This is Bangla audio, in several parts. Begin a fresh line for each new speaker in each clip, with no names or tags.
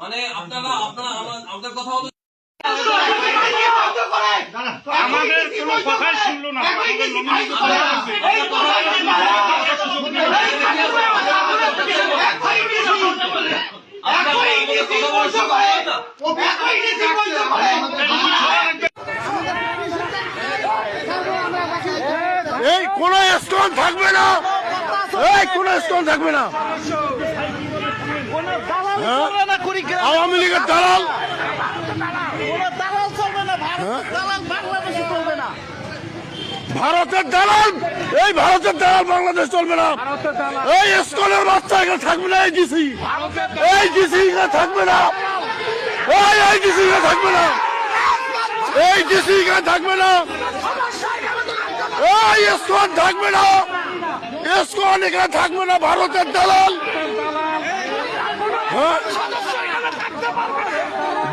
মানে আপনারা আপনারা আমাদের কথা হলো
আমাদের কোনো কথাই শুনলো না আমাদের নমিনি
এই কোন স্টোন থাকবে না। এই কোন স্টোন থাকবে না। হ্যাঁ? আওয়ামী লীগের দালাল। ভারতের দালাল! এই ভারতের দালাল বাংলাদেশ চলবে না। এই স্কুলের বাচ্চা এখানে থাকবে না এই ডিসি এই ডিসি এখানে থাকবে না। এই এই ডিসি এখানে থাকবে না। এই ডিসি এখানে থাকবে না। এই স্কোয়াড থাকবে না। স্কোয়াড এখানে থাকবে না ভারতের দালাল। হ্যাঁ?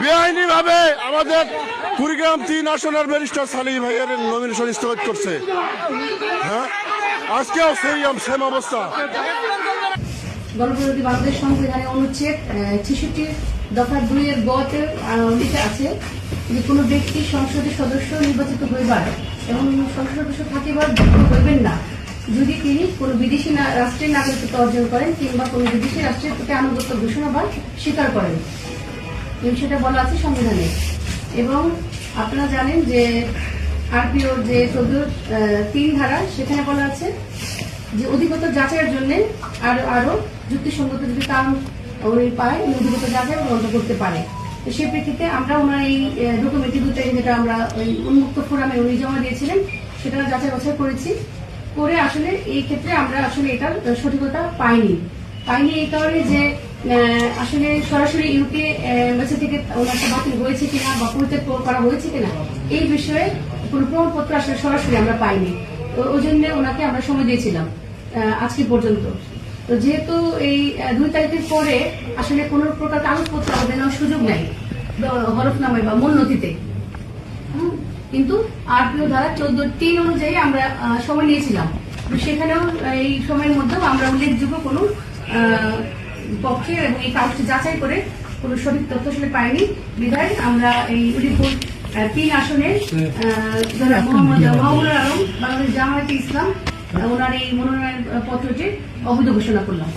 বেআইনি ভাবে আমাদের কুড়িগ্রাম তিন আসনের ব্যারিস্টার সালি ভাইয়ের নমিনেশন স্থগিত করছে। হ্যাঁ? আজকেও সেই সেম অবস্থা।
গণপ্রজাতন্ত্রী বাংলাদেশ সংবিধানে অনুচ্ছেদ ছেষট্টি দফা দুইয়ের গতে লিখে আছে যে কোনো ব্যক্তি সংসদের সদস্য নির্বাচিত হইবার এবং সংসদ সদস্য থাকিবার হইবেন না। যদি তিনি কোনো বিদেশি রাষ্ট্রের নাগরিকত্ব অর্জন করেন কিংবা কোনো বিদেশি রাষ্ট্রের প্রতি আনুগত্য ঘোষণা বা স্বীকার করেন সেটা বলা আছে সংবিধানে এবং আপনারা জানেন যে আরপিও যে চোদ্দ তিন ধারা, সেখানে বলা আছে যে অধিকতর যাচাইয়ের জন্য আরও আরও যুক্তিসঙ্গত যদি কারণ উনি পায় অধিকতর যাচাই গ্রহণ করতে পারে। সেই প্রেক্ষিতে আমরা ওনার এই ডকুমেন্টটি দুটো যেটা আমরা ওই উন্মুক্ত ফোরামে উনি জমা দিয়েছিলেন, সেটা যাচাই বাছাই করেছি। করে আসলে এই ক্ষেত্রে আমরা আসলে এটার সঠিকতা পাইনি। পাইনি এই কারণে যে আসলে সরাসরি ইউকে এমবাসি থেকে ওনারটা বাতিল হয়েছে কিনা বা পরিত্যাগ করা হয়েছে কিনা এই বিষয়ে কোনো প্রমাণপত্র আসলে সরাসরি আমরা পাইনি। ওই জন্য ওনাকে আমরা সময় দিয়েছিলাম আজকে পর্যন্ত। তো যেহেতু এই দুই তারিখের পরে আসলে কোনো প্রকার কাগজপত্র আমাদের নেওয়ার সুযোগ নেই হলফনামায় বা মূল নথিতে। হুম, কিন্তু আরপিও ধারা চোদ্দ তিন অনুযায়ী আমরা সময় নিয়েছিলাম। সেখানেও এই সময়ের মধ্যেও আমরা উল্লেখযোগ্য কোনো পক্ষে এবং এই কাগজটি যাচাই করে কোনো সঠিক তথ্য আসলে পাইনি। বিধায় আমরা এই উলিপুর তিন আসনে মোহাম্মদ আলম বাংলাদেশ জামায়াতে ইসলাম ওনার এই মনোনয়ন পত্রটি অবৈধ ঘোষণা করলাম।